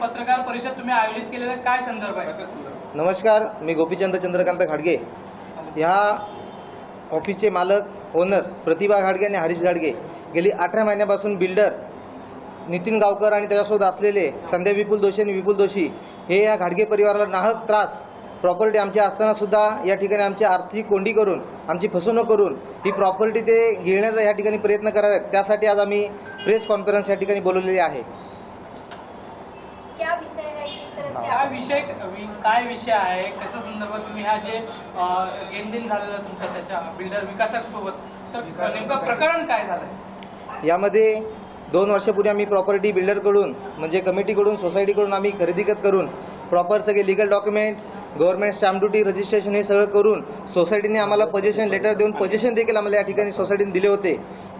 पत्रकार परिषद तुम्ही आयोजित केलेला काय संदर्भ आहे? नमस्कार मी गोपीचंद चंद्रकांत घाडगे. ह्या ऑफिसचे मालक ओनर प्रतिभा घाडगे आणि हरीश घाडगे. गेली अठरा महिन्यापासून बिल्डर नितीन गावकर आणि त्याच्यासोबत असलेले संध्या विपुल दोशी आणि विपुल दोशी हे या घाडगे परिवाराला नाहक त्रास. प्रॉपर्टी आमची असतानासुद्धा या ठिकाणी आमची आर्थिक कोंडी करून आमची फसवणूक करून ही प्रॉपर्टी ते घेण्याचा या ठिकाणी प्रयत्न करत आहेत. त्यासाठी आज आम्ही प्रेस कॉन्फरन्स या ठिकाणी बोलवलेली आहे. काय आप- विषय काय विषय आहे? कशा संदर्भात तुम्ही हा जे लेनदेन झालेलं तुमचं त्याच्या बिल्डर विकासक सोबत तर नेमकं प्रकरण काय झालंय? यामध्ये दोन वर्षापूर्वी आम्ही प्रॉपर्टी बिल्डरकडून म्हणजे कमिटीकडून सोसायटीकडून आम्ही खरेदी करून प्रॉपर सगळे legal document government stamp duty registration हे सगळं करून सोसायटीने आम्हाला पजेशन लेटर देऊन पजेशन देखील आम्हाला या ठिकाणी सोसायटीने दिले होते.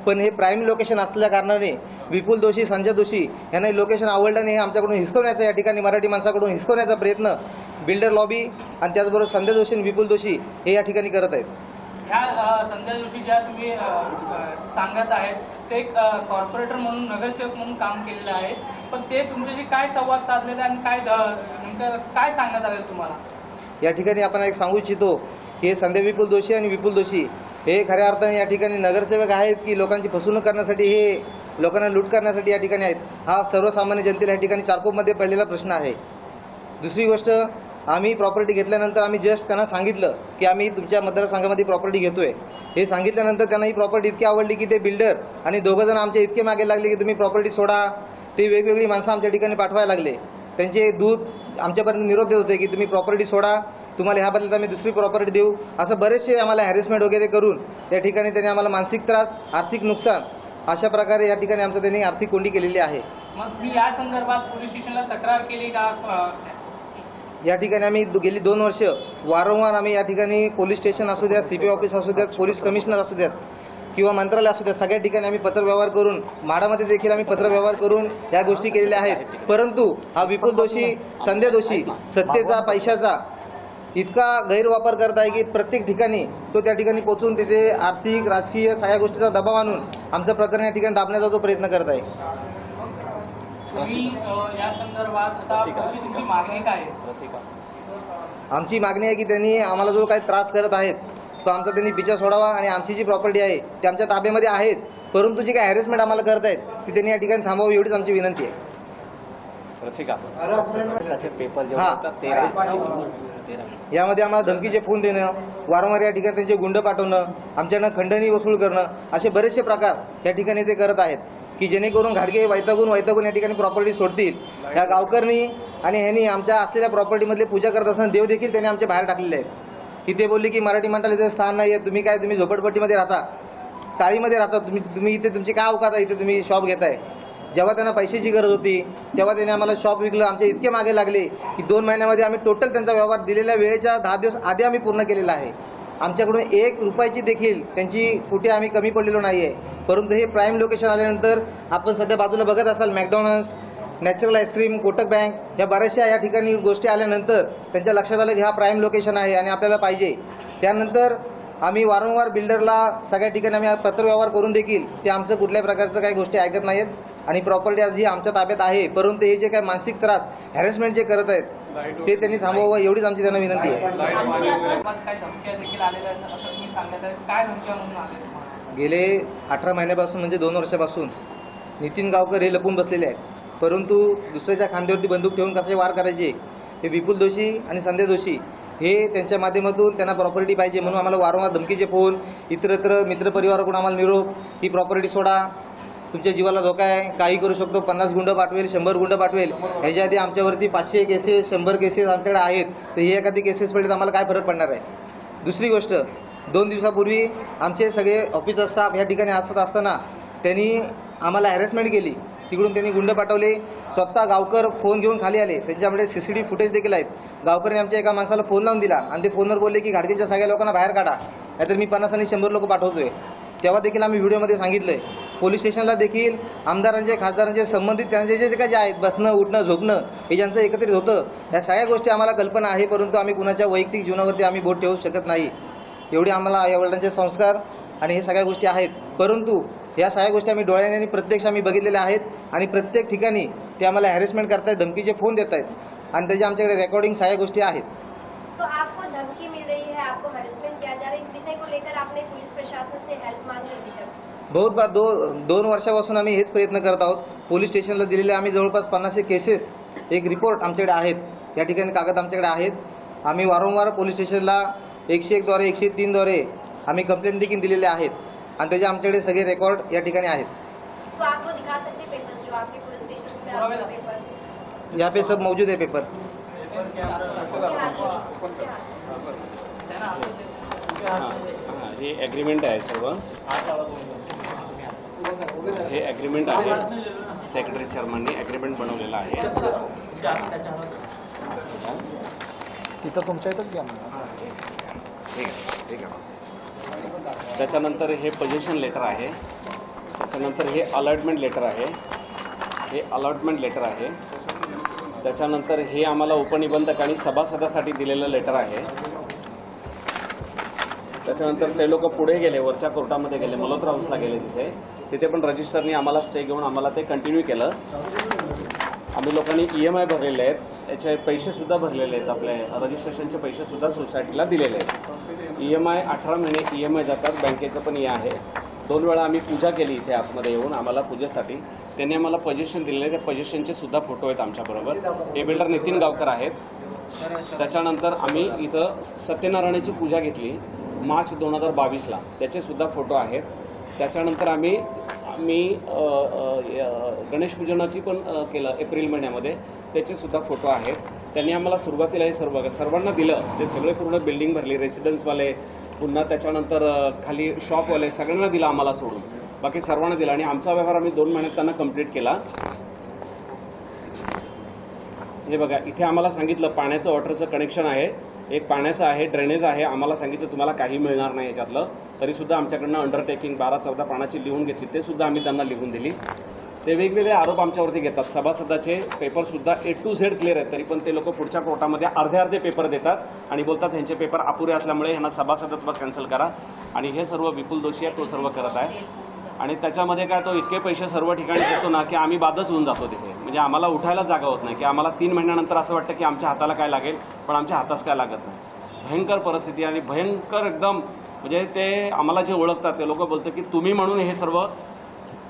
पण हे प्राईम लोकेशन असल्या कारणाने विपुल दोषी संजय दोषी यांना लोकेशन आवडलं नाही हे आमच्याकडून हिसकवण्याचा या ठिकाणी मराठी माणसाकडून हिसकवण्याचा प्रयत्न बिल्डर लॉबी आणि त्याचबरोबर संजय दोषी आणि विपुल दोषी हे या ठिकाणी करत आहेत. ह्या संध्या जोशी ज्या तुम्ही सांगत आहेत ते एक कॉर्पोरेटर म्हणून नगरसेवक म्हणून काम केलेलं आहे. पण ते तुमच्याशी काय संवाद साधलेला आणि काय नेमकं काय सांगण्यात आलेलं तुम्हाला? या ठिकाणी आपण एक सांगू इच्छितो की हे संध्या विपुल दोषी आणि विपुल दोषी हे खऱ्या अर्थाने या ठिकाणी नगरसेवक आहेत की लोकांची फसवणूक करण्यासाठी हे लोकांना लूट करण्यासाठी या ठिकाणी आहेत. हा सर्वसामान्य जनतेला या ठिकाणी चारकोपमध्ये पडलेला प्रश्न आहे. दुसरी गोष्ट आम्ही प्रॉपर्टी घेतल्यानंतर आम्ही जस्ट त्यांना सांगितलं की आम्ही तुमच्या मतदारसंघामध्ये प्रॉपर्टी घेतोय. हे सांगितल्यानंतर त्यांना ही प्रॉपर्टी इतकी आवडली की ते बिल्डर आणि दोघंजण आमच्या इतके मागे लागले की तुम्ही प्रॉपर्टी सोडा. ते वेगवेगळी माणसं आमच्या ठिकाणी पाठवायला लागले. त्यांचे दूध आमच्यापर्यंत निरोप देत होते की तुम्ही प्रॉपर्टी सोडा. तुम्हाला ह्या बदल्यात आम्ही दुसरी प्रॉपर्टी देऊ. असं बरेचसे आम्हाला हॅरेसमेंट वगैरे करून त्या ठिकाणी त्यांनी आम्हाला मानसिक त्रास आर्थिक नुकसान अशा प्रकारे या ठिकाणी आमचं त्यांनी आर्थिक कोंडी केलेली आहे. मग मी या संदर्भात पोलीस स्टेशनला तक्रार केली का? या ठिकाणी आम्ही गेली दोन वर्ष वारंवार आम्ही या ठिकाणी पोलीस स्टेशन असू द्यात सी पी ऑफिस असू द्यात पोलीस कमिशनर असू द्यात किंवा मंत्रालय असू द्या सगळ्या ठिकाणी आम्ही पत्रव्यवहार करून माडामध्ये देखील आम्ही पत्रव्यवहार करून या गोष्टी केलेल्या आहेत. परंतु हा विपुल दोषी संध्या दोषी सत्तेचा पैशाचा इतका गैरवापर करत आहे की प्रत्येक ठिकाणी तो त्या ठिकाणी पोचून तिथे आर्थिक राजकीय सगळ्या गोष्टीचा दबाव आणून आमचं प्रकरण या ठिकाणी दाबण्याचा तो प्रयत्न करत आहे. आमची मागणी आहे की त्यांनी आम्हाला जो काही त्रास करत आहेत तो आमचा त्यांनी पिछा सोडावा आणि आमची जी प्रॉपर्टी आहे ती आमच्या ताब्यामध्ये आहेच. परंतु जी काही हॅरेसमेंट आम्हाला करत आहेत ती त्यांनी या ठिकाणी थांबवावी एवढीच आमची विनंती आहे. रसिका. त्याचे पेपर जे हा. होतात तेरा. तेरा यामध्ये आम्हाला धमकीचे फोन देणं वारंवार या ठिकाणी त्यांचे गुंड पाठवणं आमच्याकडनं खंडणी वसूल करणं असे बरेचसे प्रकार या ठिकाणी ते करत आहेत. की जेणेकरून घाडगे वैतागून वैतागून या ठिकाणी प्रॉपर्टी सोडतील. या गावकरनी आणि ह्यांनी आमच्या असलेल्या प्रॉपर्टीमधले पूजा करत असताना देव देखील त्यांनी आमच्या बाहेर टाकलेले आहेत. की ते बोलले की मराठी मंडळ इथे स्थान नाही आहे तुम्ही काय तुम्ही झोपडपट्टीमध्ये राहता? चाळीमध्ये राहता? तुम्ही तुम्ही इथे तुमची काय अवकात आहे? इथे तुम्ही शॉप घेताय. जेव्हा त्यांना पैशाची गरज होती तेव्हा त्यांनी आम्हाला शॉप विकलं. आमच्या इतके मागे लागले की दोन महिन्यामध्ये आम्ही टोटल त्यांचा व्यवहार दिलेल्या वेळेच्या दहा दिवस आधी आम्ही पूर्ण केलेला आहे. आमच्याकडून एक रुपयाची देखील त्यांची कुठे आम्ही कमी पडलेलो नाही आहे परंतु हे प्राईम लोकेशन आल्यानंतर आपण सध्या बाजूला बघत असाल McDonald's natural ice cream Kotak bank या बऱ्याचशा या ठिकाणी गोष्टी आल्यानंतर त्यांच्या लक्षात आलं की हा प्राईम लोकेशन आहे आणि आपल्याला पाहिजे. त्यानंतर आम्ही वारंवार बिल्डरला सगळ्या ठिकाणी आम्ही पत्रव्यवहार करून देखील ते आमचं कुठल्याही प्रकारचं काही गोष्टी ऐकत नाहीत आणि प्रॉपर्टी आज ही आमच्या ताब्यात आहे. परंतु हे जे काही मानसिक त्रास हॅरेसमेंट जे करत आहेत ते त्यांनी थांबवावं एवढीच आमची त्यांना विनंती आहे. काय काय गेले अठरा महिन्यापासून म्हणजे दोन वर्षापासून नितीन गावकर हे लपून बसलेले आहेत. परंतु दुसऱ्याच्या खांद्यावरती बंदूक ठेवून कसे वार करायचे हे विपुल दोषी आणि संध्या दोषी हे त्यांच्या माध्यमातून त्यांना प्रॉपर्टी पाहिजे म्हणून आम्हाला वारंवार धमकीचे फोन इतरत्र मित्रपरिवाराकडून आम्हाला निरोप ही प्रॉपर्टी सोडा तुमच्या जीवाला धोका आहे काही करू शकतो. पन्नास गुंड पाठवेल शंभर गुंड पाठवेल. ह्याच्या आधी आमच्यावरती पाचशे केसेस शंभर केसेस आमच्याकडे आहेत. तर हे एखादी केसेस पडले तर आम्हाला काय फरक पडणार आहे? दुसरी गोष्ट दोन दिवसापूर्वी आमचे सगळे ऑफिसचा स्टाफ या ठिकाणी असत असताना त्यांनी आम्हाला हॅरेसमेंट केली. तिकडून त्यांनी गुंड पाठवले. स्वतः गावकर फोन घेऊन खाली आले. त्यांच्याकडे सी सी टी फुटेज देखील आहेत. गावकरने आमच्या एका माणसाला फोन लावून दिला. आणि ते फोनवर बोलले की घाडगेच्या सगळ्या लोकांना बाहेर काढा. नाहीतर मी पन्नास आणि शंभर लोक पाठवतोय. तेव्हा देखील आम्ही व्हिडिओमध्ये सांगितलं आहे पोलीस स्टेशनला देखील आमदारांचे खासदारांचे संबंधित त्यांचे जे काही जे आहेत बसणं उठणं झोपणं हे ज्यांचं एकत्रित होतं ह्या सगळ्या गोष्टी आम्हाला कल्पना आहे परंतु आम्ही कुणाच्या वैयक्तिक जीवनावरती आम्ही बोट ठेवू शकत नाही. एवढी आम्हाला आईवडिलांचे संस्कार आणि हे सगळ्या गोष्टी आहेत. परंतु या सगळ्या गोष्टी आम्ही डोळ्याने आणि प्रत्यक्ष आम्ही बघितलेल्या आहेत आणि प्रत्येक ठिकाणी ते आम्हाला हॅरेसमेंट करतायत धमकीचे फोन देत आहेत आणि त्याच्या आमच्याकडे रेकॉर्डिंग सगळ्या गोष्टी आहेत. है इस विषय को लेकर आपने पुलिस प्रशासन से हेल्प मांगी बहुत बार दो दोन वर्षापासून आम्ही हेच प्रयत्न करत आहोत. पोलीस स्टेशनला दिलेले आम्ही जवळपास पन्नासशे केसेस एक रिपोर्ट आमच्याकडे आहेत. या ठिकाणी कागद आमच्याकडे आहेत. आम्ही वारंवार पोलीस स्टेशनला एकशे एकद्वारे एकशे तीनद्वारे आम्ही कंप्लेंट देखील दिलेले आहेत. आणि त्याचे आमच्याकडे सगळे रेकॉर्ड या ठिकाणी आहेत. या पे सब मौजूद आहे पेपर हां हां हे ॲग्रीमेंट आहे सर्व. हे ॲग्रीमेंट आहे. सेक्रेटरी चेअरमनने ॲग्रीमेंट बनवलेलं आहे. तिथं तुमच्या इथंच घ्या ठीक आहे ठीक आहे त्याच्यानंतर हे पोझिशन लेटर आहे. त्याच्यानंतर हे अलॉटमेंट लेटर आहे. हे अलॉटमेंट लेटर आहे. त्याच्यानंतर हे आम्हाला उपनिबंधक आणि सभासदासाठी दिलेलं लेटर आहे. त्याच्यानंतर ते लोक पुढे गेले वरच्या कोर्टामध्ये गेले मल्होत्रा हाऊसला गेले तिथे. तिथे पण रजिस्टरनी आम्हाला स्टे घेऊन आम्हाला ते कंटिन्यू केलं. आम्ही लोकांनी ई एम आय भरलेले आहेत. याचे पैसेसुद्धा भरलेले आहेत. आपले रजिस्ट्रेशनचे पैसेसुद्धा सोसायटीला दिलेले आहेत. ई एम आय अठरा महिने ई एम आय जातात. बँकेचं पण हे आहे. दोन वेळा आम्ही पूजा केली इथे आतमध्ये येऊन आम्हाला पूजेसाठी. त्यांनी आम्हाला पजेशन दिलेले. त्या पजेशनचे सुद्धा फोटो आहेत आमच्याबरोबर. हे बिल्डर नितीन गावकर आहेत. त्याच्यानंतर आम्ही इथं सत्यनारायणाची पूजा घेतली. मार्च दोन हजार बावीसला. त्याचे सुद्धा फोटो आहेत. त्याच्यानंतर आम्ही आम्ही गणेशपूजनाची गणेश पूजनाची पण केलं एप्रिल महिन्यामध्ये. त्याचे सुद्धा फोटो आहेत. त्यांनी आम्हाला सुरुवातीला हे सर्व सर्वांना दिलं. ते सगळे पूर्ण बिल्डिंग भरली रेसिडेन्सवाले पुन्हा त्याच्यानंतर खाली शॉपवाले सगळ्यांना दिलं आम्हाला सोडून. बाकी सर्वांना दिलं आणि आमचा व्यवहार आम्ही दोन महिन्यात त्यांना कंप्लीट केला. हे बघा इथे आम्हाला सांगितलं पाण्याचं वॉटरचं कनेक्शन आहे. एक पाण्याचं आहे ड्रेनेज आहे आम्हाला सांगितलं तुम्हाला काही मिळणार नाही याच्यातलं. तरीसुद्धा आमच्याकडनं अंडरटेकिंग बारा चौदा पाण्याची लिहून घेतली. ते सुद्धा आम्ही त्यांना लिहून दिली. ते वेगवेगळे आरोप आमच्यावरती घेतात. सभासदाचे पेपरसुद्धा ए टू झेड क्लिअर आहेत तरी पण ते लोक पुढच्या कोर्टामध्ये अर्धे अर्धे पेपर देतात आणि बोलतात ह्यांचे पेपर अपुरे असल्यामुळे ह्यांना सभासदत्व कॅन्सल करा. आणि हे सर्व विपुल दोषी आहे तो सर्व करत आहे. आणि त्याच्यामध्ये काय तो इतके पैसे सर्व ठिकाणी देतो ना की आम्ही बादच होऊन जातो तिथे. म्हणजे आम्हाला उठायला जागा होत नाही की आम्हाला तीन महिन्यानंतर असं वाटतं की आमच्या हाताला काय लागेल पण आमच्या हातास काय लागत नाही. भयंकर परिस्थिती आणि भयंकर एकदम म्हणजे ते आम्हाला जे ओळखतात ते लोक बोलतात की तुम्ही म्हणून हे सर्व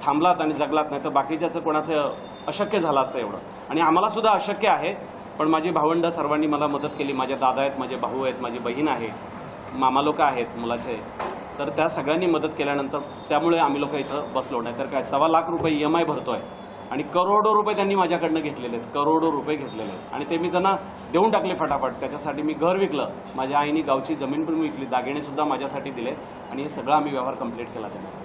थांबलात आणि जगलात नाही तर बाकीच्याचं कोणाचं अशक्य झालं असतं एवढं. आणि आम्हाला सुद्धा अशक्य आहे पण माझी भावंड सर्वांनी मला मदत केली. माझे दादा आहेत माझे भाऊ आहेत माझी बहीण आहे मामा लोक आहेत मुलाचे तर त्या सगळ्यांनी मदत केल्यानंतर त्यामुळे आम्ही लोक इथं बसलो. नाही तर काय सव्वा लाख रुपये ई एम आय भरतो आहे आणि करोडो रुपये त्यांनी माझ्याकडनं घेतलेले आहेत. करोडो रुपये घेतलेले आहेत. आणि ते मी त्यांना देऊन टाकले फटाफट. त्याच्यासाठी मी घर विकलं. माझ्या आईने गावची जमीन पण विकली. दागिने सुद्धा माझ्यासाठी दिले. आणि हे सगळं आम्ही व्यवहार कंप्लीट केला त्यांचा.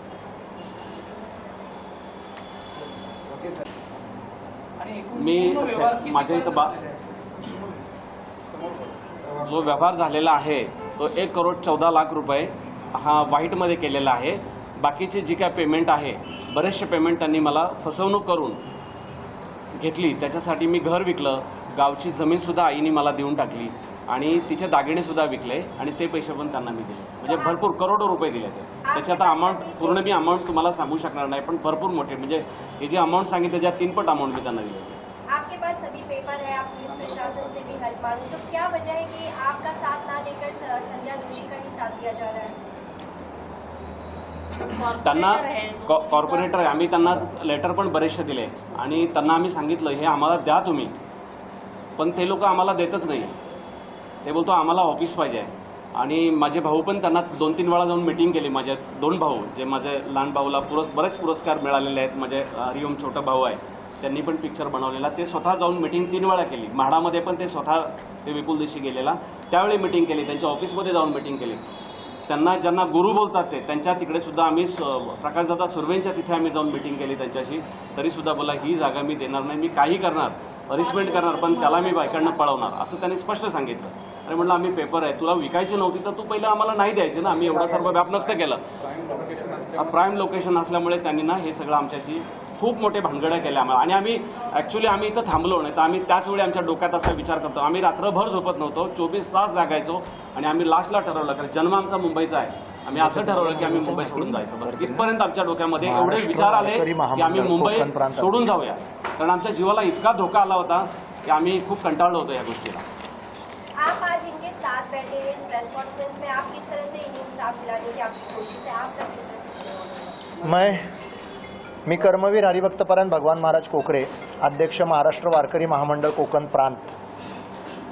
मी माझ्या इथं बा- झालेला आहे? जो व्यवहार झालेला आहे तो एक करोड चौदा लाख रुपये हा व्हाईटमध्ये केलेला आहे. बाकीचे जी काय पेमेंट आहे बरेचसे पेमेंट त्यांनी मला फसवणूक करून घेतली. त्याच्यासाठी मी घर विकलं. गावची जमीनसुद्धा आईने मला देऊन टाकली. आणि तिचे दागिनेसुद्धा विकले आणि ते पैसे पण त्यांना मी दिले. म्हणजे भरपूर करोडो रुपये दिले ते. त्याच्यात अमाऊंट पूर्ण मी अमाऊंट तुम्हाला सांगू शकणार नाही पण भरपूर मोठे. म्हणजे हे जे अमाऊंट सांगितले त्या तीनपट अमाऊंट मी त्यांना दिले. आपके पास सभी पेपर है आप पुलिस प्रशासन से भी हेल्प मांगी। तो क्या वजह है कि आपका साथ ना देकर संध्या जोशी का ही साथ दिया जा रहा है? त्यांना कॉ- कॉर्पोरेटर आहे. आम्ही त्यांना लेटर पण बरेचसे दिले. आणि त्यांना आम्ही सांगितलं हे आम्हाला द्या तुम्ही. पण ते लोक आम्हाला देतच नाही. ते बोलतो आम्हाला ऑफिस पाहिजे. आणि माझे भाऊ पण त्यांना दोन तीन वेळा जाऊन मिटिंग केली. माझे दोन भाऊ जे माझे लहान भाऊला पुरस बरेच पुरस्कार मिळालेले आहेत. माझे हरिओम छोटा भाऊ आहे. त्यांनी पण पिक्चर बनवलेला. ते स्वतः जाऊन मिटिंग तीन वेळा केली. म्हाडामध्ये पण ते स्वतः ते विपुल दिवशी गेलेला. त्यावेळी मिटिंग केली. त्यांच्या ऑफिसमध्ये जाऊन मिटिंग केली. त्यांना ज्यांना गुरु बोलतात ते त्यांच्या तिकडे सुद्धा आम्ही स- प्रकाशदादा सुर्वेंच्या तिथे आम्ही जाऊन मिटिंग केली त्यांच्याशी. तरी सुद्धा बोला ही जागा मी देणार नाही मी काही करणार हरिसमेंट करणार पण त्याला मी बायकांना पळवणार. असं त्यांनी स्पष्ट सांगितलं. अरे म्हटलं आम्ही पेपर आहे तुला विकायची नव्हती तर तू पहिलं आम्हाला नाही द्यायचे ना आम्ही एवढा सर्व व्याप नसतं केलं. प्राईम लोकेशन असल्यामुळे त्यांनी ना हे सगळं आमच्याशी खूप मोठे भानगड्या केल्या आम्हाला. आणि आम्ही ॲक्च्युली आम्ही इथं थांबलो नाही तर आम्ही त्याच वेळी आमच्या डोक्यात असा विचार करतो. आम्ही रात्रभर झोपत नव्हतो चोवीस तास जागायचो आणि आम्ही लास्टला ठरवलं कारण जन्म आमचा मुंबईचा आहे. आम्ही असं ठरवलं की आम्ही मुंबई सोडून जायचं. बस इथपर्यंत आमच्या डोक्यामध्ये एवढे विचार आले की आम्ही मुंबई. सोडून जाऊया. कारण आमच्या जीवाला इतका धोका आला होता की आम्ही खूप कंटाळलो होतो या गोष्टीला. आप आज इनके साथ बैठे हुए इस प्रेस कॉन्फ्रेंस में आप किस तरह से इन्हें इंसाफ दिलाने की आपकी कोशिश है आपका किस तरह से सहयोग है? मैं मी कर्मवीर हरिभक्तपरायण भगवान महाराज कोकरे अध्यक्ष महाराष्ट्र वारकरी महामंडळ कोकण प्रांत.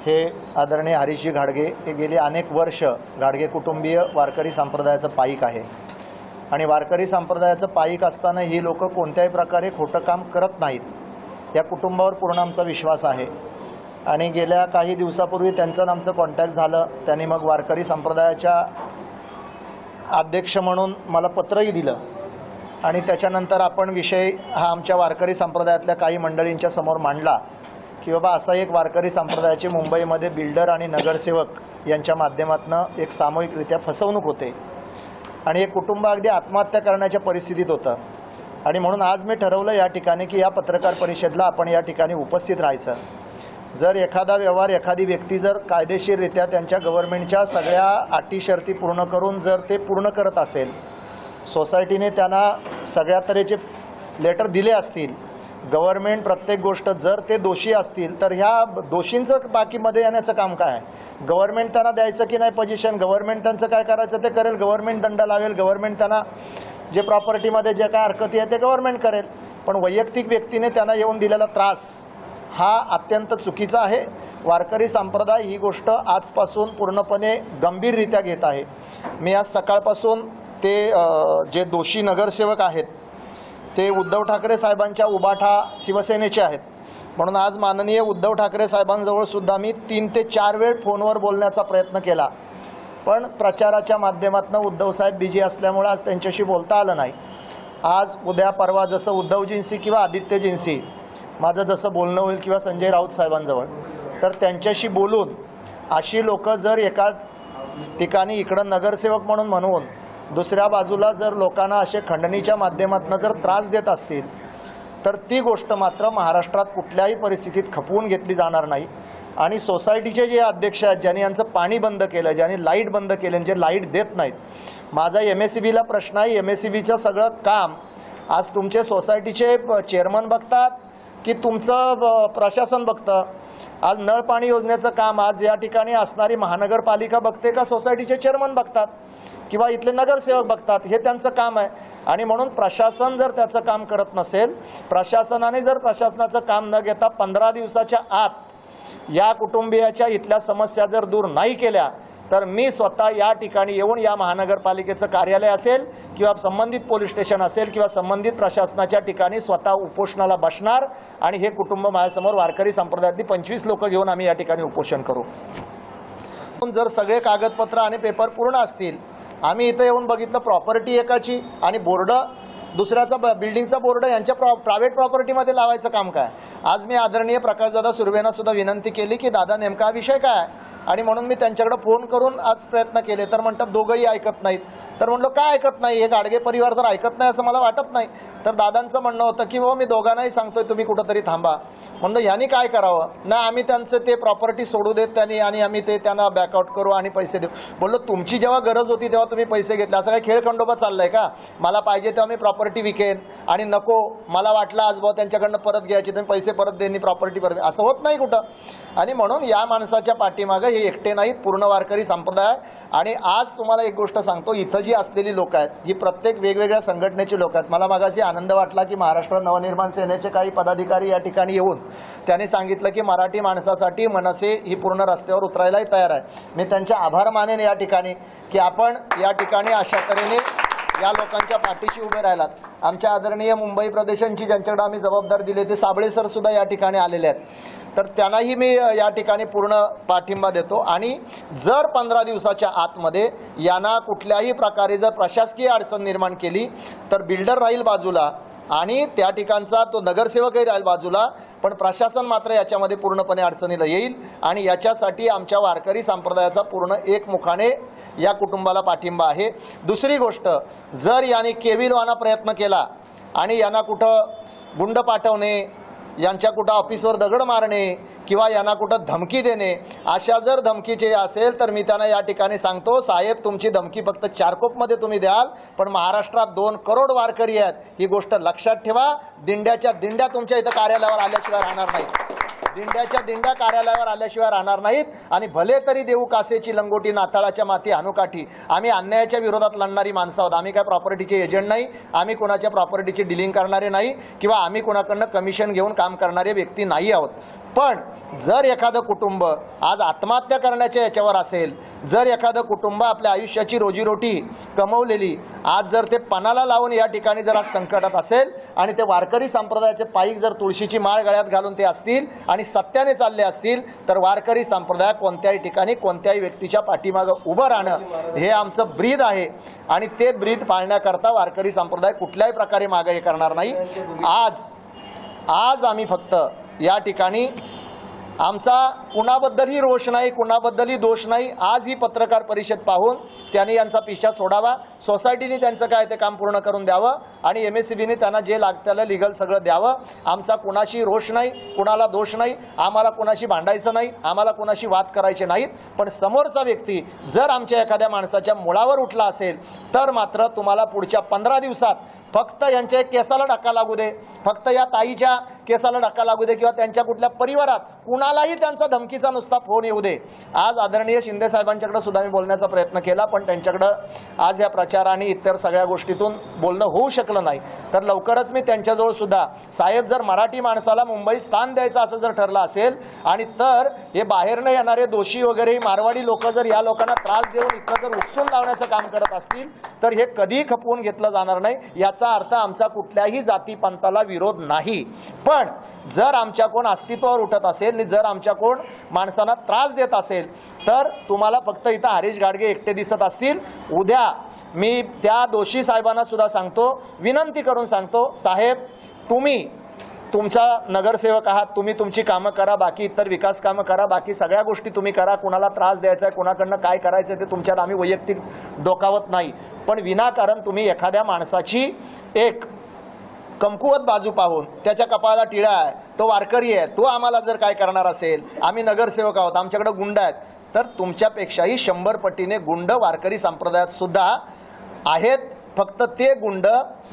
हे आदरणीय हरिशी घाडगे हे गेली अनेक वर्ष घाडगे कुटुंबीय वारकरी संप्रदायाचं पायिक आहे. आणि वारकरी संप्रदायाचं पायिक असताना ही लोक कोणत्याही प्रकारे खोटं काम करत नाहीत. या कुटुंबावर पूर्ण आमचा विश्वास आहे. आणि गेल्या काही दिवसापूर्वी त्यांचं आमचं कॉन्टॅक्ट झालं. त्यांनी मग वारकरी संप्रदायाच्या अध्यक्ष म्हणून मला पत्रही दिलं. आणि त्याच्यानंतर आपण विषय हा आमच्या वारकरी संप्रदायातल्या काही मंडळींच्या समोर मांडला. की बाबा असा एक वारकरी संप्रदायाचे मुंबईमध्ये बिल्डर आणि नगरसेवक यांच्या माध्यमातून एक सामूहिकरित्या फसवणूक होते. आणि एक कुटुंब अगदी आत्महत्या करण्याच्या परिस्थितीत होतं. आणि म्हणून आज मी ठरवलं या ठिकाणी की या पत्रकार परिषदेला आपण या ठिकाणी उपस्थित राहायचं. जर एखादा व्यवहार एखादी व्यक्ती जर कायदेशीररित्या त्यांच्या गव्हर्नमेंटच्या सगळ्या अटी शर्ती पूर्ण करून जर ते पूर्ण करत असेल सोसायटीने त्यांना सगळ्या तऱ्हेचे लेटर दिले असतील गव्हर्नमेंट प्रत्येक गोष्ट जर ते दोषी असतील तर ह्या दोषींचं बाकीमध्ये येण्याचं काम काय आहे? गव्हर्नमेंट त्यांना द्यायचं की नाही पोझिशन गव्हर्नमेंट त्यांचं काय करायचं ते करेल. गव्हर्नमेंट दंड लावेल. गव्हर्नमेंट त्यांना जे प्रॉपर्टीमध्ये जे काय हरकती आहे ते गव्हर्नमेंट करेल. पण वैयक्तिक व्यक्तीने त्यांना येऊन दिलेला त्रास हा अत्यंत चुकीचा आहे. वारकरी संप्रदाय ही गोष्ट आजपासून पूर्णपणे गंभीररित्या घेत आहे. मी आज सकाळपासून ते जे दोषी नगरसेवक आहेत ते उद्धव ठाकरे साहेबांच्या उबाठा शिवसेनेचे आहेत. म्हणून आज माननीय उद्धव ठाकरे साहेबांजवळ सुद्धा मी तीन ते चार वेळ फोनवर बोलण्याचा प्रयत्न केला. पण प्रचाराच्या माध्यमातून उद्धवसाहेब बिजी असल्यामुळे आज त्यांच्याशी बोलता आलं नाही. आज उद्या परवा जसं उद्धवजींशी किंवा आदित्यजींशी माझं जसं बोलणं होईल किंवा संजय राऊत साहेबांजवळ तर त्यांच्याशी बोलून अशी लोकं जर एका ठिकाणी इकडं नगरसेवक म्हणून म्हणून दुसऱ्या बाजूला जर लोकांना असे खंडणीच्या माध्यमातून जर त्रास देत असतील तर ती गोष्ट मात्र महाराष्ट्रात कुठल्याही परिस्थितीत खपवून घेतली जाणार नाही. आणि सोसायटीचे जे अध्यक्ष आहेत ज्यांनी यांचं पाणी बंद केलं ज्यांनी लाइट बंद केलं जे लाइट देत नाहीत माझा एम एस सी बीला प्रश्न आहे. एम एस सी बीचं सगळं काम आज तुमचे सोसायटीचे चेअरमन बघतात की तुमचं प्रशासन बघतं. आज नळ पाणी योजनेचं काम आज या ठिकाणी असणारी महानगरपालिका बघते का? सोसायटीचे चेअरमन बघतात. किंवा इथले नगरसेवक बघतात. हे त्यांचं काम आहे. आणि म्हणून प्रशासन जर त्याचं काम करत नसेल प्रशासनाने जर प्रशासनाचं काम न घेता पंधरा दिवसाच्या आत या कुटुंबियाच्या इथल्या समस्या जर दूर नाही केल्या तर मी स्वतः या ठिकाणी येऊन या महानगरपालिकेचं कार्यालय असेल किंवा संबंधित पोलीस स्टेशन असेल किंवा संबंधित प्रशासनाच्या ठिकाणी स्वतः उपोषणाला बसणार आणि हे कुटुंब माझ्यासमोर वारकरी संप्रदायातली पंचवीस लोक घेऊन आम्ही या ठिकाणी उपोषण करू. पण जर सगळे कागदपत्र आणि पेपर पूर्ण असतील आम्ही इथं येऊन बघितलं प्रॉपर्टी एकाची आणि बोर्ड दुसऱ्याचा ब बिल्डिंगचा बोर्ड यांच्या प्रॉ प्रायव्हेट प्रॉपर्टीमध्ये लावायचं काम काय? आज मी आदरणीय प्रकाशदादा सुर्वेना सुद्धा विनंती केली की दादा नेमका हा विषय काय? आणि म्हणून मी त्यांच्याकडे फोन करून आज प्रयत्न केले. तर म्हणतात दोघंही ऐकत नाहीत. तर म्हणलं काय ऐकत नाही? हे गाडगे परिवार तर ऐकत नाही असं मला वाटत नाही. तर दादांचं म्हणणं होतं की बाबा मी दोघांनाही सांगतोय तुम्ही कुठंतरी थांबा. म्हणलं ह्यांनी काय करावं? नाही आम्ही त्यांचं ते प्रॉपर्टी सोडू देत त्यांनी आणि आम्ही ते त्यांना बॅकआउट करू आणि पैसे देऊ. बोललो तुमची जेव्हा गरज होती तेव्हा तुम्ही पैसे घेतले. असं काही खेळखंडोबा चाललाय का? मला पाहिजे तेव्हा मी प्रॉपर्टी प्रॉपर्टी विकेन. आणि नको मला वाटलं आज भाऊ त्यांच्याकडनं परत घ्यायची तुम्ही पैसे परत देईन प्रॉपर्टी परत असं होत नाही कुठं. आणि म्हणून या माणसाच्या पाठीमागं हे एकटे नाहीत पूर्ण वारकरी संप्रदाय. आहे. आणि आज तुम्हाला एक गोष्ट सांगतो इथं जी असलेली लोक आहेत ही प्रत्येक वेगवेगळ्या संघटनेची लोक आहेत. मला मागाशी आनंद वाटला की महाराष्ट्र नवनिर्माण सेनेचे काही पदाधिकारी या ठिकाणी येऊन त्यांनी सांगितलं की मराठी माणसासाठी मनसे ही पूर्ण रस्त्यावर उतरायलाही तयार आहे. मी त्यांचे आभार मानेन या ठिकाणी की आपण या ठिकाणी अशा तऱ्हेने या लोकांच्या पाठीशी उभे राहिलात. आमच्या आदरणीय मुंबई प्रदेशांची ज्यांच्याकडे आम्ही जबाबदार दिली ते साबळे सर सुद्धा या ठिकाणी आलेले आहेत. तर त्यांनाही मी या ठिकाणी पूर्ण पाठिंबा देतो. आणि जर पंधरा दिवसाच्या आतमध्ये यांना कुठल्याही प्रकारे जर प्रशासकीय अडचण निर्माण केली तर बिल्डर राहील बाजूला आणि त्या ठिकाणचा तो नगरसेवकही राहील बाजूला पण प्रशासन मात्र याच्यामध्ये पूर्णपणे अडचणीला येईल आणि याच्यासाठी आमच्या वारकरी संप्रदायाचा पूर्ण एकमुखाने या कुटुंबाला पाठिंबा आहे. दुसरी गोष्ट जर याने केविलवाना प्रयत्न केला आणि यांना कुठं गुंड पाठवणे यांच्या कुठं ऑफिसवर दगड मारणे किंवा यांना कुठं धमकी देणे अशा जर धमकीचे असेल तर मी त्यांना या ठिकाणी सांगतो साहेब तुमची धमकी फक्त चारकोपमध्ये तुम्ही द्याल पण महाराष्ट्रात दोन करोड वारकरी आहेत. ही गोष्ट लक्षात ठेवा. दिंड्याच्या दिंड्या तुमच्या इथं कार्यालयावर आल्याशिवाय राहणार नाहीत. दिंड्याच्या दिंड्या कार्यालयावर आल्याशिवाय राहणार नाहीत. आणि भले तरी देऊ कासेची लंगोटी नाताळाच्या माती अनुकाठी आम्ही अन्यायाच्या विरोधात लढणारी माणसं आहोत. आम्ही काय प्रॉपर्टीचे एजंट नाही. आम्ही कोणाच्या प्रॉपर्टीची डिलिंग करणारे नाही. किंवा आम्ही कोणाकडनं कमिशन घेऊन काम करणारे व्यक्ती नाही आहोत. पण जर एखादं कुटुंब आज आत्महत्या करण्याच्या याच्यावर असेल जर एखादं कुटुंब आपल्या आयुष्याची रोजीरोटी कमवलेली आज जर ते पणाला लावून या ठिकाणी जर आज संकटात असेल आणि ते वारकरी संप्रदायाचे पायीक जर तुळशीची माळ गळ्यात घालून ते असतील आणि सत्याने चालले असतील तर वारकरी संप्रदाय कोणत्याही ठिकाणी कोणत्याही व्यक्तीच्या पाठीमागं उभं राहणं हे आमचं ब्रीद आहे. आणि ते ब्रीद पाळण्याकरता वारकरी संप्रदाय कुठल्याही प्रकारे मागं हे करणार नाही. आज आज आम्ही फक्त या ठिकाणी आमचा कुणाबद्दलही रोष नाही कुणाबद्दलही दोष नाही. आज ही पत्रकार परिषद पाहून त्यांनी यांचा पिशा सोडावा. सोसायटीने त्यांचं काय ते काम पूर्ण करून द्यावं आणि एम एस सी बीने त्यांना जे लागत्याला लिगल सगळं द्यावं. आमचा कुणाशी रोष नाही कुणाला दोष नाही आम्हाला कुणाशी भांडायचं नाही आम्हाला कुणाशी वाद करायचे नाहीत. पण समोरचा व्यक्ती जर आमच्या एखाद्या माणसाच्या मुळावर उठला असेल तर मात्र तुम्हाला पुढच्या पंधरा दिवसात फक्त यांच्या केसाला धक्का लागू दे. फक्त या ताईच्या केसाला धक्का लागू दे किंवा त्यांच्या कुठल्या परिवारात कुणा कोणालाही त्यांचा धमकीचा नुसता फोन येऊ दे. आज आदरणीय शिंदे साहेबांच्याकडे सुद्धा मी बोलण्याचा प्रयत्न केला पण त्यांच्याकडं आज या प्रचार आणि इतर सगळ्या गोष्टीतून बोलणं होऊ शकलं नाही. तर लवकरच मी त्यांच्याजवळ सुद्धा साहेब जर मराठी माणसाला मुंबईत स्थान द्यायचं असं जर ठरलं असेल आणि तर हे बाहेरनं येणारे दोषी वगैरे मारवाडी लोक जर या लोकांना त्रास देऊन इथं जर उकसून लावण्याचं काम करत असतील तर हे कधी खपवून घेतलं जाणार नाही. याचा अर्थ आमचा कुठल्याही जातीपंथाला विरोध नाही. पण जर आमच्या कोण अस्तित्वावर उठत असेल आणि जर जर आमच्या कोण माणसांना त्रास देत असेल तर तुम्हाला फक्त इथं हरीश गाडगे एकटे दिसत असतील. उद्या मी त्या दोषी साहेबांना सुद्धा सांगतो विनंती करून सांगतो साहेब तुम्ही तुमचा नगरसेवक आहात तुम्ही तुमची कामं करा बाकी इतर विकास कामं करा बाकी सगळ्या गोष्टी तुम्ही करा कुणाला त्रास द्यायचा आहे कुणाकडनं काय करायचं आहे ते तुमच्यात आम्ही वैयक्तिक डोकावत नाही. पण विनाकारण तुम्ही एखाद्या माणसाची एक कमकुवत बाजू पाहून त्याच्या कपाळाला टिळा आहे तो वारकरी आहे तो आम्हाला जर काय करणार असेल आम्ही नगरसेवक आहोत आमच्याकडे गुंड आहेत तर तुमच्यापेक्षाही शंभर पटीने गुंड वारकरी संप्रदायात सुद्धा आहेत. फक्त ते गुंड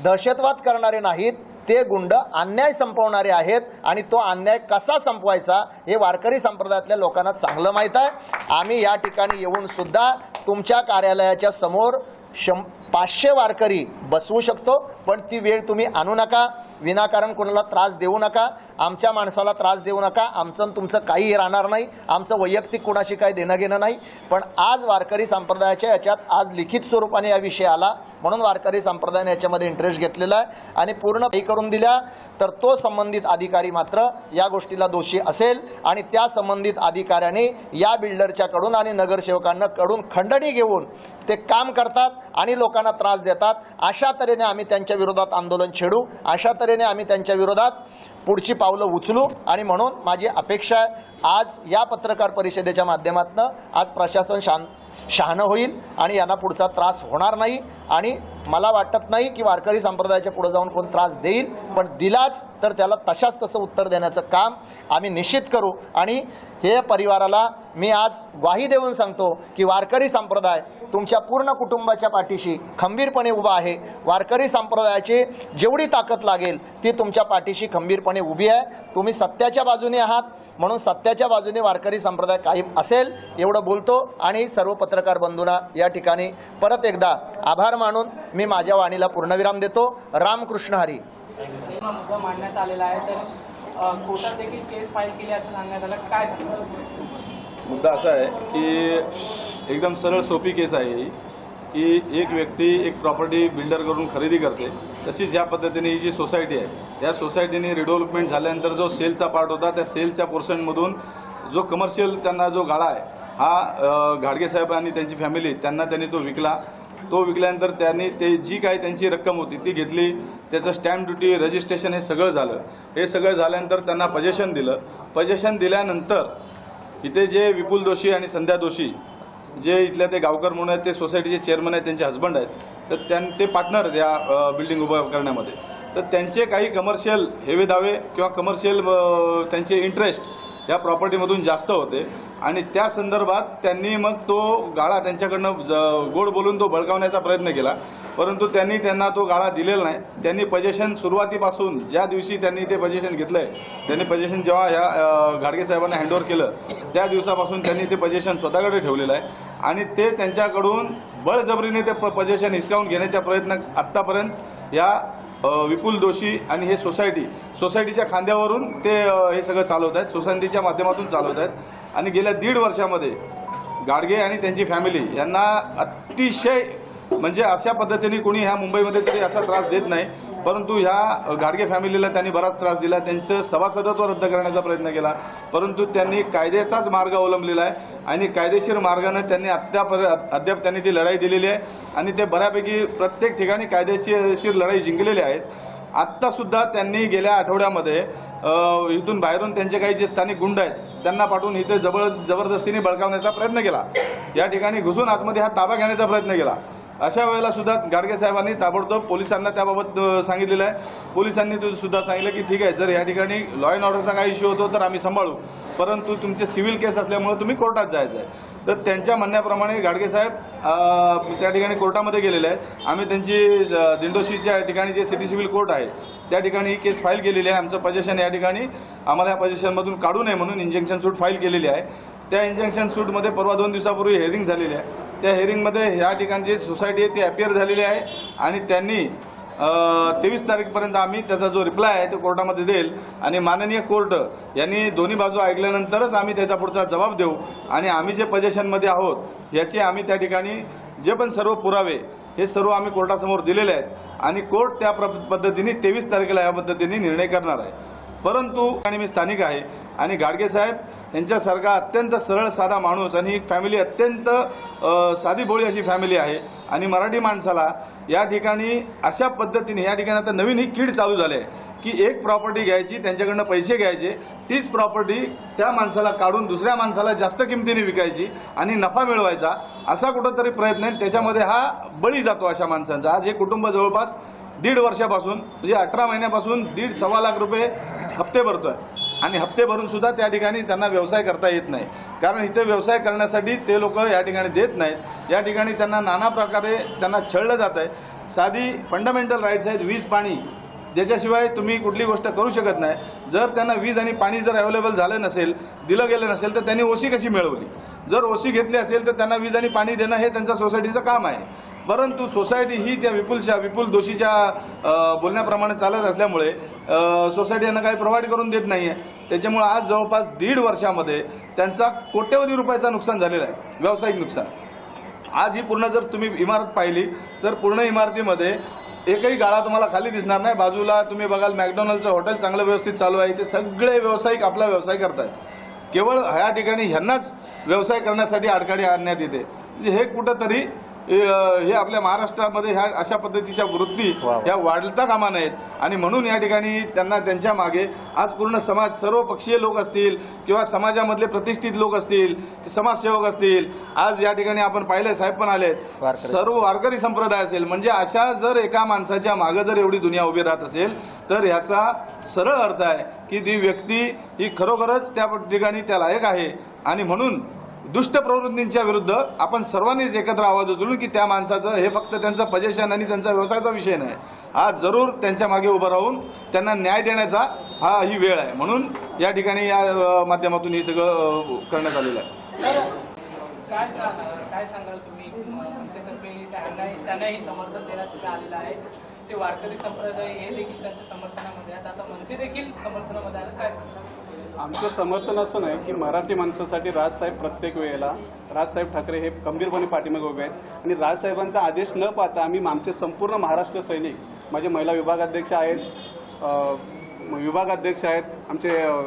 दहशतवाद करणारे नाहीत ते गुंड अन्याय संपवणारे आहेत आणि तो अन्याय कसा संपवायचा हे वारकरी संप्रदायातल्या लोकांना चांगलं माहीत आहे. आम्ही या ठिकाणी येऊन सुद्धा तुमच्या कार्यालयाच्या समोर शं पाचशे वारकरी बसवू शकतो पण ती वेळ तुम्ही आणू नका. विनाकारण कोणाला त्रास देऊ नका. आमच्या माणसाला त्रास देऊ नका. आमचं तुमचं काही राहणार नाही. आमचं वैयक्तिक कुणाशी काही देणं घेणं नाही. पण आज वारकरी संप्रदायाच्या याच्यात आज लिखित स्वरूपाने या विषय आला. म्हणून वारकरी संप्रदायाने याच्यामध्ये इंटरेस्ट घेतलेला आहे. आणि पूर्ण हे करून दिल्या तर तो संबंधित अधिकारी मात्र या गोष्टीला दोषी असेल. आणि त्या संबंधित अधिकाऱ्याने या बिल्डरच्याकडून आणि नगरसेवकांना कडून खंडणी घेऊन ते काम करतात. आणि लोक लोकांना त्रास देतात. अशा तऱ्हेने आम्ही त्यांच्या विरोधात आंदोलन छेडू. अशा तऱ्हेने आम्ही त्यांच्या विरोधात पुढची पावलं उचलू आणि म्हणून माझी अपेक्षा आहे आज या पत्रकार परिषदेच्या माध्यमातून आज प्रशासन शान शहाणं होईल आणि यांना पुढचा त्रास होणार नाही. आणि मला वाटत नाही की वारकरी संप्रदायाच्या पुढे जाऊन कोण त्रास देईल पण दिलाच तर त्याला तशाच तसं उत्तर देण्याचं काम आम्ही निश्चित करू. आणि हे परिवाराला मी आज ग्वाही देऊन सांगतो की वारकरी संप्रदाय तुमच्या पूर्ण कुटुंबाच्या पाठीशी खंबीरपणे उभा आहे. वारकरी संप्रदायाची जेवढी ताकद लागेल ती तुमच्या पाठीशी खंबीरपणे उभी आहे. तुम्ही सत्याच्या बाजूने आहात. म्हणून सत्याच्या बाजूने वारकरी संप्रदाय कायम असेल एवढं बोलतो. आणि सर्व पत्रकार बंधूंना या ठिकाणी परत एकदा आभार मानून मी माझ्या वाणीला पूर्णविराम देतो. रामकृष्ण हरी. मुद्दा मांडण्यात आलेला आहे तर कोर्टात देखील केस फाईल केली असं सांगण्यात आलं. काय मुद्दा असा आहे की एकदम सरळ सोपी केस आहे ही. की एक व्यक्ती एक प्रॉपर्टी बिल्डर करून खरेदी करते तशीच ह्या पद्धतीने ही जी सोसायटी आहे या सोसायटीने रिडेव्हलपमेंट झाल्यानंतर जो सेलचा पार्ट होता त्या सेलच्या पोर्शनमधून जो कमर्शियल त्यांना जो गाळा आहे हा अ, घाडगे साहेब आणि त्यांची फॅमिली त्यांना त्यांनी तो विकला. तो विकल्यानंतर त्यांनी ते जी काही त्यांची रक्कम होती ती घेतली. त्याचं स्टॅम्प ड्युटी रजिस्ट्रेशन हे सगळं झालं. हे सगळं झाल्यानंतर त्यांना पजेशन दिलं. पजेशन दिल्यानंतर इथे जे विपुल दोषी आणि संध्या दोषी जे इथल्या ते गावकर म्हणून आहेत ते सोसायटीचे चेअरमन आहेत त्यांचे हजबंड आहेत तर त्यां ते पार्टनर या बिल्डिंग उभं करण्यामध्ये. तर त्यांचे काही कमर्शियल हेवे दावे किंवा कमर्शियल त्यांचे इंटरेस्ट या प्रॉपर्टीमधून जास्त होते. आणि त्या संदर्भात त्यांनी मग तो गाळा त्यांच्याकडनं ज- गोड बोलून तो बळकावण्याचा प्रयत्न केला. परंतु त्यांनी त्यांना तो गाळा दिलेला नाही. त्यांनी पजेशन सुरुवातीपासून ज्या दिवशी त्यांनी ते पजेशन घेतलंय त्यांनी पजेशन जेव्हा ह्या गाडगेसाहेबांना घाडगे साहेबांना हँडओव्हर केलं त्या दिवसापासून त्यांनी ते पजेशन स्वतःकडे ठेवलेलं आहे. आणि ते त्यांच्याकडून बळजबरीने ते पजेशन हिसकावून घेण्याचा प्रयत्न आत्तापर्यंत या विपुल दोषी आणि हे सोसायटी सोसायटीच्या खांद्यावरून ते हे सगळं चालवत आहेत सोसायटीच्या माध्यमातून चालवत आहेत. आणि गेल्या दीड वर्षामध्ये गाडगे आणि त्यांची फॅमिली यांना अतिशय म्हणजे अशा पद्धतीने कोणी ह्या मुंबईमध्ये तरी असा त्रास देत नाही. परंतु ह्या गाडगे फॅमिलीला त्यांनी बराच त्रास दिला. त्यांचं सभासदत्व रद्द करण्याचा प्रयत्न केला. परंतु त्यांनी कायद्याचाच मार्ग अवलंबलेला आहे आणि कायदेशीर मार्गाने त्यांनी अद्याप अद्याप त्यांनी ती लढाई दिलेली आहे आणि ते बऱ्यापैकी प्रत्येक ठिकाणी कायदेशीर लढाई जिंकलेले आहेत. आत्तासुद्धा त्यांनी गेल्या आठवड्यामध्ये इथून बाहेरून त्यांचे काही जे स्थानिक गुंड आहेत त्यांना पाठवून इथे जबर जबरदस्तीने बळकावण्याचा प्रयत्न केला. या ठिकाणी घुसून आतमध्ये हा ताबा घेण्याचा प्रयत्न केला. अशा वेळेला सुद्धा गाडगे साहेबांनी ताबडतोब पोलिसांना त्याबाबत सांगितलेलं आहे. पोलिसांनी सुद्धा सांगितलं की ठीक आहे जर या ठिकाणी लॉ अँड ऑर्डरचा काही इश्यू होतो तर आम्ही सांभाळू. परंतु तुमचे सिव्हिल केस असल्यामुळे तुम्ही कोर्टात जायचं आहे तर त्यांच्या म्हणण्याप्रमाणे गाडगे साहेब त्या ठिकाणी कोर्टामध्ये गेलेले आहेत. आम्ही त्यांची दिंडोशीच्या ठिकाणी जे सिटी सिव्हिल कोर्ट आहे त्या ठिकाणी ही केस फाईल केलेली आहे. आमचं पजेशन या ठिकाणी आम्हाला या पजेशनमधून काढू नये म्हणून इंजेक्शन सूट फाईल केलेली आहे. त्या इंजेक्शन सूटमध्ये परवा दोन दिवसापूर्वी हेअरिंग झालेली आहे. त्या हेअरिंगमध्ये ह्या ठिकाणची सोसायटी आहे ती अपिअर झालेली आहे. आणि त्यांनी तेवीस तारखेपर्यंत आम्ही त्याचा जो रिप्लाय आहे तो कोर्टामध्ये देईल. आणि माननीय कोर्ट यांनी दोन्ही बाजू ऐकल्यानंतरच आम्ही त्याचा पुढचा जबाब देऊ. आणि आम्ही जे पजेशनमध्ये आहोत याचे आम्ही त्या ठिकाणी जे पण सर्व पुरावे हे सर्व आम्ही कोर्टासमोर दिलेले आहेत. आणि कोर्ट त्या प्र पद्धतीने तेवीस तारखेला या पद्धतीने निर्णय करणार आहे. परंतु आणि मी स्थानिक आहे आणि गाडगे साहेब यांच्यासारखा अत्यंत सरळ साधा माणूस आणि ही फॅमिली अत्यंत साधी भोळी अशी फॅमिली आहे. आणि मराठी माणसाला या ठिकाणी अशा पद्धतीने या ठिकाणी आता नवीन ही कीड चालू झाली आहे की एक प्रॉपर्टी घ्यायची त्यांच्याकडनं पैसे घ्यायचे तीच प्रॉपर्टी त्या माणसाला काढून दुसऱ्या माणसाला जास्त किमतीने विकायची आणि नफा मिळवायचा असा कुठंतरी प्रयत्न आहे. त्याच्यामध्ये हा बळी जातो अशा माणसांचा. आज हे कुटुंब जवळपास दीड वर्षापासून म्हणजे अठरा महिन्यापासून दीड सव्वा लाख रुपये हप्ते भरतोय. आणि हप्ते भरून सुद्धा त्या ठिकाणी त्यांना व्यवसाय करता येत नाही. कारण इथे व्यवसाय करण्यासाठी ते लोक या ठिकाणी देत नाहीत. या ठिकाणी त्यांना नाना प्रकारे त्यांना छळलं जात आहे साधी फंडामेंटल राईट्स आहेत वीज पाणी. ज्याच्याशिवाय तुम्ही कुठली गोष्ट करू शकत नाही. जर त्यांना वीज आणि पाणी जर अवेलेबल झालं नसेल दिलं गेलं नसेल तर त्यांनी ओशी कशी मिळवली? जर ओशी घेतली असेल तर त्यांना वीज आणि पाणी देणं हे त्यांच्या सोसायटीचं काम आहे. परंतु सोसायटी ही त्या विपुलच्या विपुल दोषीच्या बोलण्याप्रमाणे चालत असल्यामुळे सोसायटी यांना काही प्रोव्हाइड करून देत नाही आहे त्याच्यामुळे आज जवळपास दीड वर्षामध्ये त्यांचा कोट्यवधी रुपयाचा नुकसान झालेला आहे. व्यावसायिक नुकसान. आज ही पूर्ण जर तुम्ही इमारत पाहिली तर पूर्ण इमारतीमध्ये एकही गाळा तुम्हाला खाली दिसणार नाही. बाजूला तुम्ही बघाल मॅकडॉनल्डचं हॉटेल चांगलं व्यवस्थित चालू आहे. ते सगळे व्यावसायिक आपला व्यवसाय करतायत. केवळ ह्या ठिकाणी ह्यांनाच व्यवसाय करण्यासाठी आडकाठी आणण्यात येते. म्हणजे हे कुठंतरी हे हे आपल्या महाराष्ट्रामध्ये ह्या अशा पद्धतीच्या वृत्ती. ह्या वाढता कामा नयेत. आणि म्हणून या ठिकाणी त्यांना त्यांच्या मागे आज पूर्ण समाज सर्व पक्षीय लोक असतील किंवा समाजामधले प्रतिष्ठित लोक असतील समाजसेवक असतील आज या ठिकाणी आपण पाहिले साहेब पण आलेत. सर्व वारकरी संप्रदाय असेल म्हणजे अशा जर एका माणसाच्या मागे जर एवढी दुनिया उभी राहत असेल तर ह्याचा सरळ अर्थ आहे की ती व्यक्ती ही खरोखरच त्या ठिकाणी त्या लायक आहे. आणि म्हणून दुष्ट प्रवृत्तींच्या विरुद्ध आपण सर्वांनीच एकत्र आवाज उचलू की त्या माणसाचं हे फक्त त्यांचं पजेशन आणि त्यांचा व्यवसायाचा विषय नाही. हा जरूर त्यांच्या मागे उभं राहून त्यांना न्याय देण्याचा हा ही वेळ आहे. म्हणून या ठिकाणी या माध्यमातून हे सगळं करण्यात आलेलं आहे. काय काय सांगाल तुम्ही? मनसेतर्फे त्यांना त्यांनाही समर्थन देण्यात आलेलं आहे. ते वारकरी संप्रदाय हे देखील त्यांच्या समर्थनामध्ये आहेत. आता मनसे देखील समर्थनामध्ये आलं काय सांगाल? आमचं समर्थन असं नाही की मराठी माणसासाठी राजसाहेब प्रत्येक वेळेला राजसाहेब ठाकरे हे खंबीरपणे पाठीमागे उभे आहेत. आणि राजसाहेबांचा आदेश न पाहता आम्ही आमचे संपूर्ण महाराष्ट्र सैनिक माझे महिला विभागाध्यक्ष आहेत विभागाध्यक्ष आहेत आमचे अ,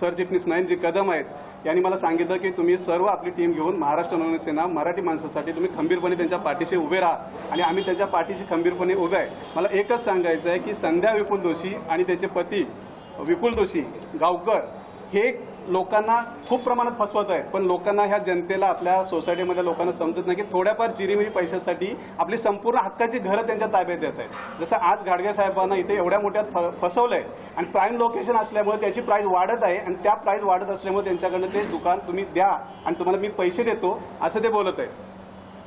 सरचिटणीस नयनजी कदम आहेत यांनी मला सांगितलं की तुम्ही सर्व आपली टीम घेऊन महाराष्ट्र नवनिर्माण सेना मराठी माणसासाठी तुम्ही खंबीरपणे त्यांच्या पाठीशी उभे राहा. आणि आम्ही त्यांच्या पाठीशी खंबीरपणे उभे आहे. मला एकच सांगायचं आहे की संध्या विपुल दोषी आणि त्याचे पती विपुल दोषी गावकर हे लोकांना खूप प्रमाणात फसवत आहेत. पण लोकांना ह्या जनतेला आपल्या सोसायटीमधल्या लोकांना समजत नाही की थोड्याफार चिरीमिरी पैशासाठी आपली संपूर्ण हक्काची घरं त्यांच्या ताब्यात येत आहेत. जसं आज घाडगे साहेबांना इथे एवढ्या मोठ्यात फ फसवलंय आणि प्राईम लोकेशन असल्यामुळे त्याची प्राईस वाढत आहे आणि त्या प्राईस वाढत असल्यामुळे त्यांच्याकडनं ते दुकान तुम्ही द्या आणि तुम्हाला मी पैसे देतो असं ते बोलत आहेत.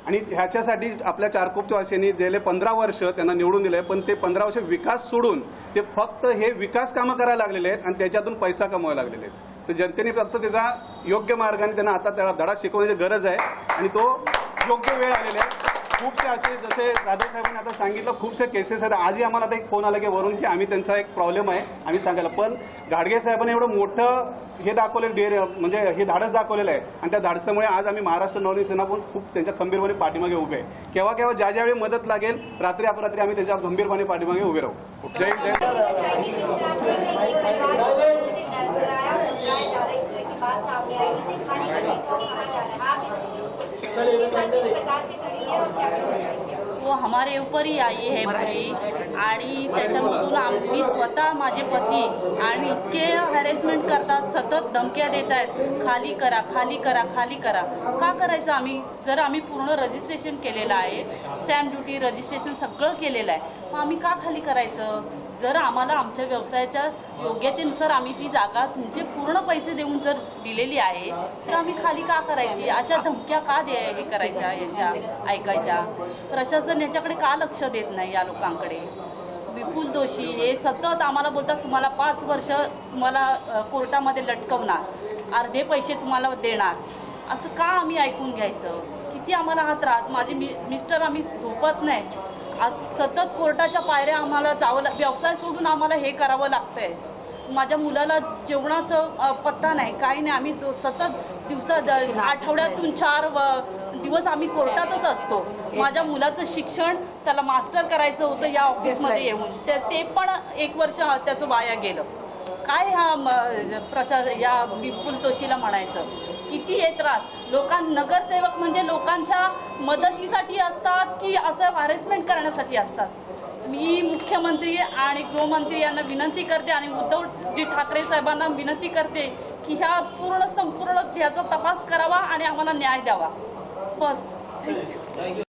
आणि ह्याच्यासाठी आपल्या चारकोपच्या गेले पंधरा वर्ष त्यांना निवडून दिले पण ते पंधरा वर्ष विकास सोडून ते फक्त हे विकास कामं करायला लागलेले आहेत आणि त्याच्यातून पैसा कमवायला लागलेले आहेत. तर जनतेने फक्त त्याचा योग्य मार्गाने त्यांना आता त्याला धडा शिकवण्याची गरज आहे आणि तो योग्य वेळ आलेला आहे. खूपसे असे जसे जाधव साहेबांनी आता सांगितलं खूपसे केसेस आहेत. आजही आम्हाला आता एक फोन आला की वरून की आम्ही त्यांचा एक प्रॉब्लेम आहे. आम्ही सांगायला पण गाडगे साहेबांनी एवढं मोठं हे दाखवलेलं डेअर म्हणजे हे धाडस दाखवलेलं आहे. आणि त्या धाडसामुळे आज आम्ही महाराष्ट्र नवनी सेना पण खूप त्यांच्या खंबीरपणे पाठीमागे उभे आहे. केव्हा केव्हा ज्या ज्यावेळी मदत लागेल रात्री अपरात्री आम्ही त्यांच्या गंभीरपणे पाठीमागे उभे राहू. जय जय सामने आई इसे कहा जा रहा है आप इस प्रकार से खड़ी है और क्या चाहेंगे वो हमारे ऊपर ही आई है भाई। आणि त्याच्यामधून आम्ही स्वतः माझे पती आणि इतके हॅरेसमेंट करतात सतत धमक्या देत आहेत खाली करा खाली करा खाली करा. का करायचं आम्ही? जर आम्ही पूर्ण रजिस्ट्रेशन केलेलं आहे स्टॅम्प ड्युटी रजिस्ट्रेशन सगळं केलेलं आहे मग आम्ही का खाली करायचं? जर आम्हाला आमच्या व्यवसायाच्या योग्यतेनुसार आम्ही ती जागा तुमचे पूर्ण पैसे देऊन जर दिलेली आहे तर आम्ही खाली का करायची? अशा धमक्या का दे हे करायच्या याच्या ऐकायच्या? प्रशासन याच्याकडे का लक्ष देत नाही या लोकांकडे? विपुल दोषी हे सतत आम्हाला बोलतात तुम्हाला पाच वर्ष तुम्हाला कोर्टामध्ये लटकवणार अर्धे पैसे तुम्हाला देणार. असं का आम्ही ऐकून घ्यायचं? किती आम्हाला हा त्रास? माझे मि मिस्टर आम्ही झोपत नाही. आज सतत कोर्टाच्या पायऱ्या आम्हाला जावं व्यवसाय सोडून आम्हाला हे करावं लागतंय. माझ्या मुलाला जेवणाचं पत्ता नाही काही नाही. आम्ही सतत दिवसा आठवड्यातून चार व- दिवस आम्ही कोर्टातच असतो. माझ्या मुलाचं शिक्षण त्याला मास्टर करायचं होतं या ऑफिसमध्ये येऊन. ते ते पण एक वर्ष त्याचं वाया गेलं. काय हा म- या विपुल तोशीला म्हणायचं? किती येत त्रास लोकां नगरसेवक म्हणजे लोकांच्या मदतीसाठी असतात की असं हॅरेसमेंट करण्यासाठी असतात? मी मुख्यमंत्री आणि गृहमंत्री यांना विनंती करते आणि उद्धवजी ठाकरे साहेबांना विनंती करते की ह्या पूर्ण संपूर्ण ह्याचा तपास करावा आणि आम्हाला न्याय द्यावा. बस.